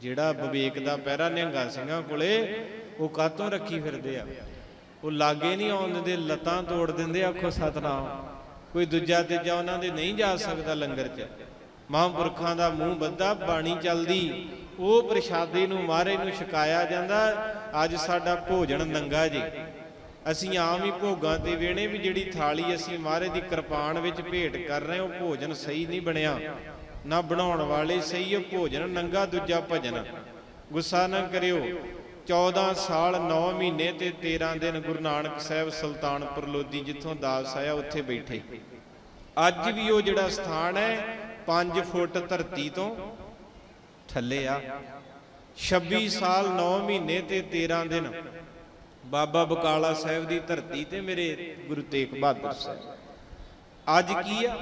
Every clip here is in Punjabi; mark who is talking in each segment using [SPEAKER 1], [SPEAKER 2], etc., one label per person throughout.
[SPEAKER 1] ਜਿਹੜਾ ਵਿਵੇਕ ਦਾ ਪਹਿਰਾ ਨਿਹੰਗਾ ਸਿੰਘਾਂ ਕੋਲੇ, ਉਹ ਕਾਤੋਂ ਰੱਖੀ ਫਿਰਦੇ ਆ? ਉਹ ਲਾਗੇ ਨਹੀਂ ਆਉਣ ਦਿੰਦੇ, ਲੱਤਾਂ ਤੋੜ ਦਿੰਦੇ ਆਖੋ ਸਤਨਾਮ। ਕੋਈ ਦੂਜਾ ਤੀਜਾ ਉਹਨਾਂ ਦੇ ਨਹੀਂ ਜਾ ਸਕਦਾ ਲੰਗਰ 'ਚ। ਮਹਾਂਪੁਰਖਾਂ ਦਾ ਮੂੰਹ ਬੱਧਾ, ਬਾਣੀ ਚੱਲਦੀ। ਉਹ ਪ੍ਰਸ਼ਾਦੇ ਨੂੰ ਮਾਰੇ ਨੂੰ ਛਕਾਇਆ ਜਾਂਦਾ, ਅੱਜ ਸਾਡਾ ਭੋਜਨ ਨੰਗਾ ਜੀ। ਅਸੀਂ ਆਮ ਹੀ ਭੋਗਾਂ ਤੇ ਵੇਣੇ ਵੀ ਜਿਹੜੀ ਥਾਲੀ ਅਸੀਂ ਮਹਾਰੇ ਦੀ ਕਿਰਪਾਨ ਵਿੱਚ ਭੇਟ ਕਰ ਰਹੇ ਉਹ ਭੋਜਨ ਸਹੀ ਨਹੀਂ ਬਣਿਆ। ਨਾ ਬਣਾਉਣ ਵਾਲੇ ਸਹੀ ਭੋਜਨ, ਨੰਗਾ ਦੂਜਾ ਭਜਨ। ਗੁੱਸਾ ਨਾ ਕਰਿਓ। 14 ਸਾਲ 9 ਮਹੀਨੇ ਤੇ 13 ਦਿਨ ਗੁਰੂ ਨਾਨਕ ਸਾਹਿਬ ਸੁਲਤਾਨਪੁਰ ਲੋਧੀ ਜਿੱਥੋਂ ਦਾਸ ਆਇਆ, ਉੱਥੇ ਬੈਠੇ। ਅੱਜ ਵੀ ਉਹ ਜਿਹੜਾ ਸਥਾਨ ਹੈ 5 ਫੁੱਟ ਧਰਤੀ ਤੋਂ ਥੱਲੇ ਆ। 26 ਸਾਲ 9 ਮਹੀਨੇ ਤੇ 13 ਦਿਨ ਬਾਬਾ ਬਕਾਲਾ ਸਾਹਿਬ ਦੀ ਧਰਤੀ ਤੇ ਮੇਰੇ ਗੁਰੂ ਤੇਗ ਬਹਾਦਰ ਸਾਹਿਬ। ਅੱਜ ਕੀ ਆ?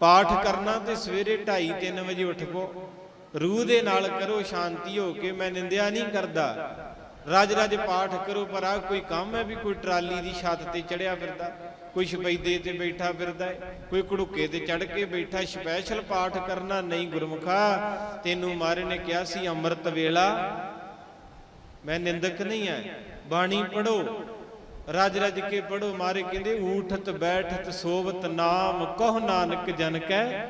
[SPEAKER 1] ਪਾਠ ਕਰਨਾ ਤੇ ਸਵੇਰੇ 2:30 3 ਵਜੇ ਉੱਠ ਪੋ ਰੂਹ ਦੇ ਨਾਲ ਕਰੋ ਸ਼ਾਂਤੀ ਹੋ ਕੇ, ਮੈਂ ਨਿੰਦਿਆ ਨਹੀਂ ਕਰਦਾ। ਰਜ ਰਜ ਪਾਠ ਕਰੋ, ਪਰ ਆ ਕੋਈ ਕੰਮ ਹੈ ਵੀ ਕੋਈ ਟਰਾਲੀ ਦੀ ਛੱਤ ਤੇ ਚੜਿਆ ਫਿਰਦਾ? ਕੋਈ ਸ਼ਪੈਦੇ ਤੇ ਬੈਠਾ ਫਿਰਦਾ ਹੈ? ਕੋਈ ਘੜੁੱਕੇ ਤੇ ਚੜ ਕੇ ਬੈਠਾ ਸਪੈਸ਼ਲ ਪਾਠ ਕਰਨਾ ਨਹੀਂ ਗੁਰਮੁਖਾ। ਤੈਨੂੰ ਮਾਰੇ ਨੇ ਕਿਹਾ ਸੀ, ਅੰਮ੍ਰਿਤ ਵੇਲਾ। ਮੈਂ ਨਿੰਦਕ ਨਹੀਂ ਆ ਬਾਣੀ ਪੜੋ ਰਜ ਰਜ ਕੇ ਪੜੋ ਮਾਰੇ ਕਹਿੰਦੇ, ਊਠਤ, ਬੈਠਤ, ਸੋਵਤ ਨਾਮ, ਕਹ ਨਾਨਕ ਜਨ ਕੈ।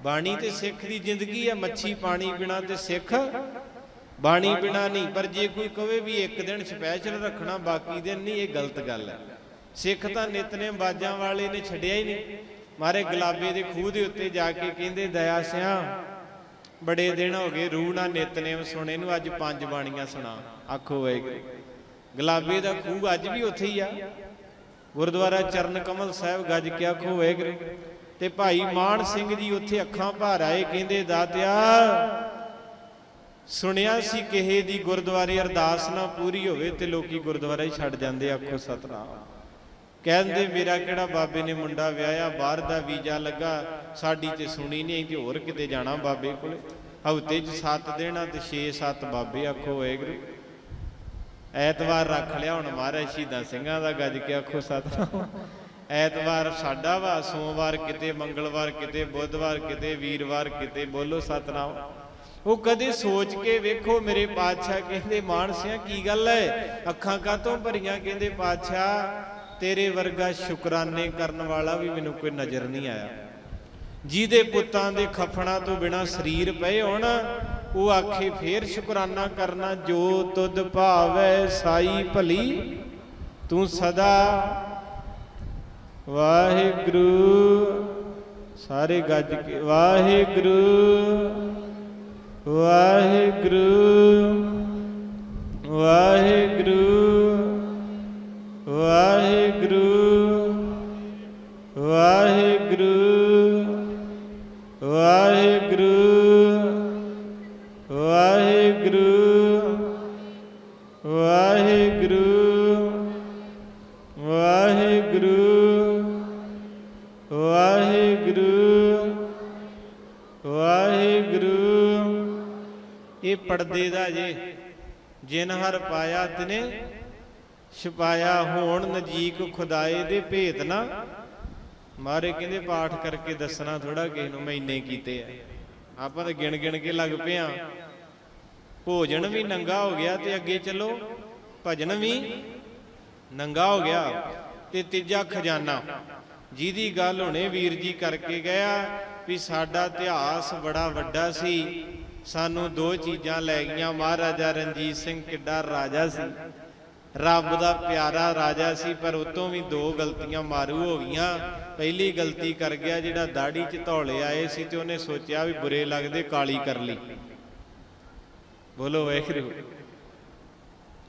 [SPEAKER 1] ਬਾਣੀ ਤੇ ਸਿੱਖ ਦੀ ਜ਼ਿੰਦਗੀ ਹੈ ਮੱਛੀ ਪਾਣੀ ਬਿਨਾ ਤੇ ਸਿੱਖ ਬਾਣੀ ਬਿਨਾ ਨਹੀਂ। ਪਰ ਜੇ ਕੋਈ ਕਵੇ ਵੀ ਇੱਕ ਦਿਨ ਸਪੈਸ਼ਲ ਰੱਖਣਾ, ਬਾਕੀ ਦਿਨ ਨਹੀਂ, ਇਹ ਗਲਤ ਗੱਲ ਹੈ ਸਿੱਖ ਤਾਂ ਨਿਤਨੇਮ ਬਾਜਾਂ ਵਾਲੇ ਨੇ ਛੱਡਿਆ ਹੀ ਨਹੀਂ। ਮਾਰੇ ਗੁਲਾਬੇ ਦੇ ਖੂਹ ਦੇ ਉੱਤੇ ਜਾ ਕੇ ਕਹਿੰਦੇ, ਦਇਆ ਸਿਆ, ਬੜੇ ਦਿਨ ਹੋ ਗਏ ਰੂਹ ਨਾਲ ਨਿਤਨੇਮ ਸੁਣੇ ਨੂੰ ਅੱਜ ਪੰਜ ਬਾਣੀਆਂ ਸੁਣਾ। ਆਖੋ ਵਾਹਿਗੁਰੂ। ਗੁਲਾਬੇ ਦਾ ਖੂਹ ਅੱਜ ਵੀ ਉੱਥੇ ਹੀ ਆ। ਗੁਰਦੁਆਰਾ ਚਰਨ ਕਮਲ ਸਾਹਿਬ ਗੱਜ ਕੇ ਆਖੋ, ਵਾਹਿਗੁਰੂ। ਤੇ ਭਾਈ ਮਾਨ ਸਿੰਘ ਜੀ ਉੱਥੇ ਅੱਖਾਂ ਭਰ ਆਏ, ਕਹਿੰਦੇ, ਦਾਤਿਆ, ਸੁਣਿਆ ਸੀ ਕਿਸੇ ਦੀ ਗੁਰਦੁਆਰੇ ਅਰਦਾਸ ਨਾ ਪੂਰੀ ਹੋਵੇ ਤੇ ਲੋਕੀ ਗੁਰਦੁਆਰਾ ਹੀ ਛੱਡ ਜਾਂਦੇ ਆਖੋ, ਸਤਨਾਮ। ਕਹਿੰਦੇ, ਮੇਰਾ ਕਿਹੜਾ ਬਾਬੇ ਨੇ ਮੁੰਡਾ ਵਿਆਹਿਆ, ਬਾਹਰ ਦਾ ਵੀਜ਼ਾ ਲੱਗਾ, ਸਾਡੀ ਤੇ ਸੁਣੀ ਨਹੀਂ ਤੇ ਹੋਰ ਕਿਤੇ ਜਾਣਾ ਬਾਬੇ ਕੋਲੇ। ਹਫ਼ਤੇ 'ਚ 7 ਦੇਣਾ ਤੇ 6-7 ਬਾਬੇ, ਆਖੋ, ਵਾਹਿਗੁਰੂ। ਐਤਵਾਰ ਰੱਖ ਲਿਆ ਹੁਣ ਮਹਾਰਾਜ ਸ਼ਹੀਦਾਂ ਸਿੰਘਾਂ ਦਾ ਗੱਜ ਕੇ ਆਖੋ ਸਤਨਾਮ। ਐਤਵਾਰ ਸਾਡਾ ਵਾ, ਸੋਮਵਾਰ ਕਿਤੇ, ਮੰਗਲਵਾਰ ਕਿਤੇ, ਬੁੱਧਵਾਰ ਕਿਤੇ, ਵੀਰਵਾਰ ਕਿਤੇ, ਬੋਲੋ ਸਤਨਾਮ। ਉਹ ਕਦੇ ਸੋਚ ਕੇ ਵੇਖੋ ਮੇਰੇ ਪਾਤਸ਼ਾਹ ਕਹਿੰਦੇ, ਮਾਨਸਿਆ, ਕੀ ਗੱਲ ਹੈ ਅੱਖਾਂ ਕਾਤੋਂ ਭਰੀਆਂ? ਕਹਿੰਦੇ, ਪਾਤਸ਼ਾਹ, ਤੇਰੇ ਵਰਗਾ ਸ਼ੁਕਰਾਨੇ ਕਰਨ ਵਾਲਾ ਵੀ ਮੈਨੂੰ ਕੋਈ ਨਜ਼ਰ ਨਹੀਂ ਆਇਆ। ਜਿਹਦੇ ਪੁੱਤਾਂ ਦੇ ਖਫਣਾ ਤੋਂ ਬਿਨਾ ਸਰੀਰ ਪਏ ਹੋਣ ਉਹ ਆਖੇ, ਫੇਰ ਸ਼ੁਕਰਾਨਾ ਕਰਨਾ, ਜੋ ਤੁਧ ਭਾਵੈ ਸਾਈ ਭਲੀ। ਤੂੰ ਸਦਾ ਵਾਹਿਗੁਰੂ, ਸਾਰੇ ਗੱਜ ਕੇ, ਵਾਹਿਗੁਰੂ ਵਾਹਿਗੁਰੂ ਵਾਹਿਗੁਰੂ ਵਾਹਿਗੁਰੂ ਵਾਹਿਗੁਰੂ ਵਾਹਿਗੁਰੂ ਵਾਹਿਗੁਰੂ ਵਾਹਿਗੁਰੂ ਵਾਹਿਗੁਰੂ। ਇਹ ਪਰਦੇ ਦਾ ਜੇ ਜਿਨ ਹਰ ਪਾਇਆ ਤਿਨੇ, ਛਪਾਇਆ ਹੋਣ ਨਜੀਕ ਖੁਦਾਏ ਦੇ ਭੇਤ ਨਾ। ਮਾਰੇ ਕਹਿੰਦੇ ਪਾਠ ਕਰਕੇ ਦੱਸਣਾ ਥੋੜਾ ਕਿਸੇ ਨੂੰ ਮੈਂ ਇੰਨੇ ਕੀਤੇ ਆ। ਆਪਾਂ ਤਾਂ ਗਿਣ ਗਿਣ ਕੇ ਲੱਗ ਪਏ ਆ। ਭੋਜਨ ਵੀ ਨੰਗਾ ਹੋ ਗਿਆ ਤੇ ਅੱਗੇ ਚੱਲੋ, ਭਜਨ ਵੀ ਨੰਗਾ ਹੋ ਗਿਆ ਤੇ ਤੀਜਾ ਖਜ਼ਾਨਾ। ਜਿਹਦੀ ਗੱਲ ਹੁਣੇ ਵੀਰ ਜੀ ਕਰਕੇ ਗਿਆ ਵੀ ਸਾਡਾ ਇਤਿਹਾਸ ਬੜਾ ਵੱਡਾ ਸੀ। ਸਾਨੂੰ ਦੋ ਚੀਜ਼ਾਂ ਲੈ ਗਈਆਂ। ਮਹਾਰਾਜਾ ਰਣਜੀਤ ਸਿੰਘ ਕਿੱਡਾ ਰਾਜਾ ਸੀ। ਰੱਬ ਦਾ ਪਿਆਰਾ ਰਾਜਾ ਸੀ, ਪਰ ਉਤੋਂ ਵੀ ਦੋ ਗਲਤੀਆਂ ਮਾਰੂ ਹੋ ਗਈਆਂ। ਪਹਿਲੀ ਗਲਤੀ ਕਰ ਗਿਆ, ਜਿਹੜਾ ਦਾੜੀ 'ਚ ਧੌਲੇ ਆਏ ਸੀ ਤੇ ਉਹਨੇ ਸੋਚਿਆ ਵੀ ਬੁਰੇ ਲੱਗਦੇ, ਕਾਲੀ ਕਰ ਲਈ। ਬੋਲੋ ਵਾਹਿਗੁਰੂ।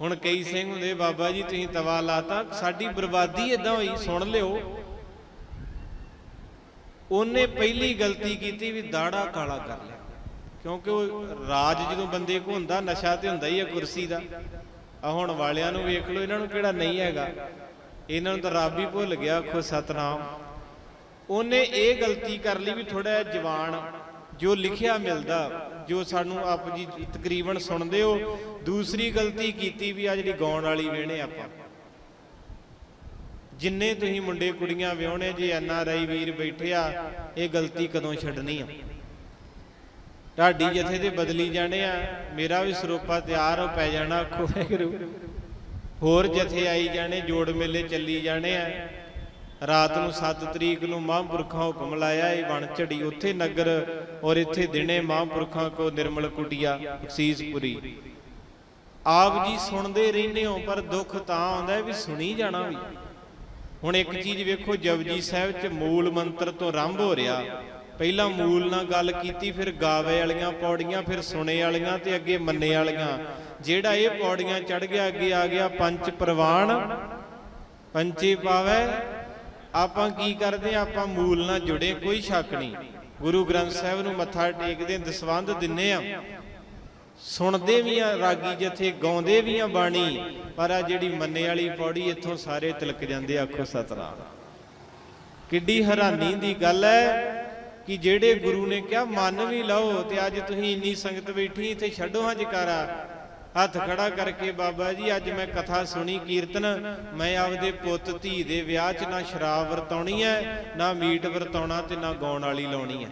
[SPEAKER 1] ਹੁਣ ਕਈ ਸਿੰਘ ਹੁੰਦੇ, ਬਾਬਾ ਜੀ ਤੁਸੀਂ ਤਵਾ ਲਾਤਾ, ਸਾਡੀ ਬਰਬਾਦੀ ਇਦਾਂ ਹੋਈ, ਸੁਣ ਲਿਓ। ਉਹਨੇ ਪਹਿਲੀ ਗਲਤੀ ਕੀਤੀ ਵੀ ਦਾੜਾ ਕਾਲਾ ਕਰ ਲਿਆ। ਕਿਉਂਕਿ ਉਹ ਰਾਜ ਜਦੋਂ ਬੰਦੇ ਕੋ ਹੁੰਦਾ, ਨਸ਼ਾ ਤੇ ਹੁੰਦਾ ਹੀ ਹੈ ਕੁਰਸੀ ਦਾ। ਆ ਹੁਣ ਵਾਲਿਆਂ ਨੂੰ ਵੇਖ ਲਓ, ਇਹਨਾਂ ਨੂੰ ਕਿਹੜਾ ਨਹੀਂ ਹੈਗਾ। ਇਹਨਾਂ ਨੂੰ ਤਾਂ ਰੱਬ ਹੀ ਭੁੱਲ ਗਿਆ, ਆਖੋ ਸਤਨਾਮ। ਉਹਨੇ ਇਹ ਗਲਤੀ ਕਰ ਲਈ ਵੀ ਥੋੜਾ ਜਵਾਨ, ਜੋ ਲਿਖਿਆ ਮਿਲਦਾ, ਜੋ ਸਾਨੂੰ ਆਪ ਜੀ ਤਕਰੀਬਨ ਸੁਣਦੇ ਹੋ। ਦੂਸਰੀ ਗਲਤੀ ਕੀਤੀ ਵੀ ਆ ਜਿਹੜੀ ਗਾਉਣ ਵਾਲੀ ਵੇਣੇ ਆਪਾਂ। ਜਿੰਨੇ ਤੁਸੀਂ ਮੁੰਡੇ ਕੁੜੀਆਂ ਵਿਆਹੁਣੇ, ਜੇ ਐਨ ਆਰ ਆਈ ਵੀਰ ਬੈਠੇ ਆ ਇਹ ਗਲਤੀ ਕਦੋਂ ਛੱਡਣੀ ਆ? ਢਾਡੀ ਜਥੇ ਦੇ ਬਦਲੀ ਜਾਣੇ ਆ, ਮੇਰਾ ਵੀ ਸਰੋਪਾ ਤਿਆਰ ਹੋ ਪੈ ਜਾਣਾ ਆਖੋ ਵਾਹਿਗੁਰੂ। ਹੋਰ ਜਥੇ ਆਈ ਜਾਣੇ, ਜੋੜ ਮੇਲੇ ਚੱਲੀ ਜਾਣੇ ਆ। ਰਾਤ ਨੂੰ 7 ਤਰੀਕ ਨੂੰ ਮਹਾਂਪੁਰਖਾਂ ਹੁਕਮ ਲਾਇਆ, ਇਹ ਬਣ ਝੜੀ, ਉੱਥੇ ਨਗਰ ਔਰ ਇੱਥੇ ਦਿਨੇ ਮਹਾਂਪੁਰਖਾਂ ਕੋ ਨਿਰਮਲ ਕੁਟਿਆ ਬਖਸ਼ੀਸਪੁਰੀ ਆਪ ਜੀ ਸੁਣਦੇ ਰਹਿੰਦੇ ਹੋ, ਪਰ ਦੁੱਖ ਤਾਂ ਆਉਂਦਾ ਵੀ ਸੁਣੀ ਜਾਣਾ ਵੀ। ਹੁਣ ਇੱਕ ਚੀਜ਼ ਵੇਖੋ, ਜਪਜੀ ਸਾਹਿਬ ਚ ਮੂਲ ਮੰਤਰ ਤੋਂ ਆਰੰਭ ਹੋ ਰਿਹਾ। ਪਹਿਲਾਂ ਮੂਲ ਨਾਲ ਗੱਲ ਕੀਤੀ, ਫਿਰ ਗਾਵੇ ਵਾਲੀਆਂ ਪੌੜੀਆਂ, ਫਿਰ ਸੁਣੇ ਵਾਲੀਆਂ ਤੇ ਅੱਗੇ ਮੰਨੇ ਵਾਲੀਆਂ। ਜਿਹੜਾ ਇਹ ਪੌੜੀਆਂ ਚੜ ਗਿਆ, ਅੱਗੇ ਆ ਗਿਆ ਪੰਜ ਪ੍ਰਵਾਨ ਪੰਚੇ ਪਾਵੇ। ਆਪਾਂ ਕੀ ਕਰਦੇ ਹਾਂ? ਆਪਾਂ ਮੂਲ ਨਾਲ ਜੁੜੇ, ਕੋਈ ਸ਼ੱਕ ਨਹੀਂ। ਗੁਰੂ ਗ੍ਰੰਥ ਸਾਹਿਬ ਨੂੰ ਮੱਥਾ ਟੇਕਦੇ, ਦਸਵੰਧ ਦਿੰਨੇ ਆ ਸੁਣਦੇ ਵੀ ਆ ਰਾਗੀ ਜਥੇ, ਗਾਉਂਦੇ ਵੀ ਆ ਬਾਣੀ, ਪਰ ਆ ਜਿਹੜੀ ਮੰਨੇ ਵਾਲੀ ਪੌੜੀ ਇੱਥੋਂ ਸਾਰੇ ਤਿਲਕ ਜਾਂਦੇ ਆਖੋ ਸਤਨਾਮ। ਕਿੱਡੀ ਹੈਰਾਨੀ ਦੀ ਗੱਲ ਹੈ ਕਿ ਜਿਹੜੇ ਗੁਰੂ ਨੇ ਕਿਹਾ, ਮੰਨ ਵੀ ਲਓ ਤੇ ਅੱਜ ਤੁਸੀਂ ਇੰਨੀ ਸੰਗਤ ਬੈਠੀ, ਇੱਥੇ ਛੱਡੋ ਹਾਂ ਜਕਾਰਾ। ਹੱਥ ਖੜਾ ਕਰਕੇ, ਬਾਬਾ ਜੀ, ਅੱਜ ਮੈਂ ਕਥਾ ਸੁਣੀ, ਕੀਰਤਨ, ਮੈਂ ਆਪਦੇ ਪੁੱਤ ਧੀ ਦੇ ਵਿਆਹ 'ਚ ਨਾ ਸ਼ਰਾਬ ਵਰਤਾਉਣੀ ਹੈ ਨਾ ਮੀਟ ਵਰਤਾਉਣਾ ਤੇ ਨਾ ਗਾਉਣ ਵਾਲੀ ਲਾਉਣੀ ਹੈ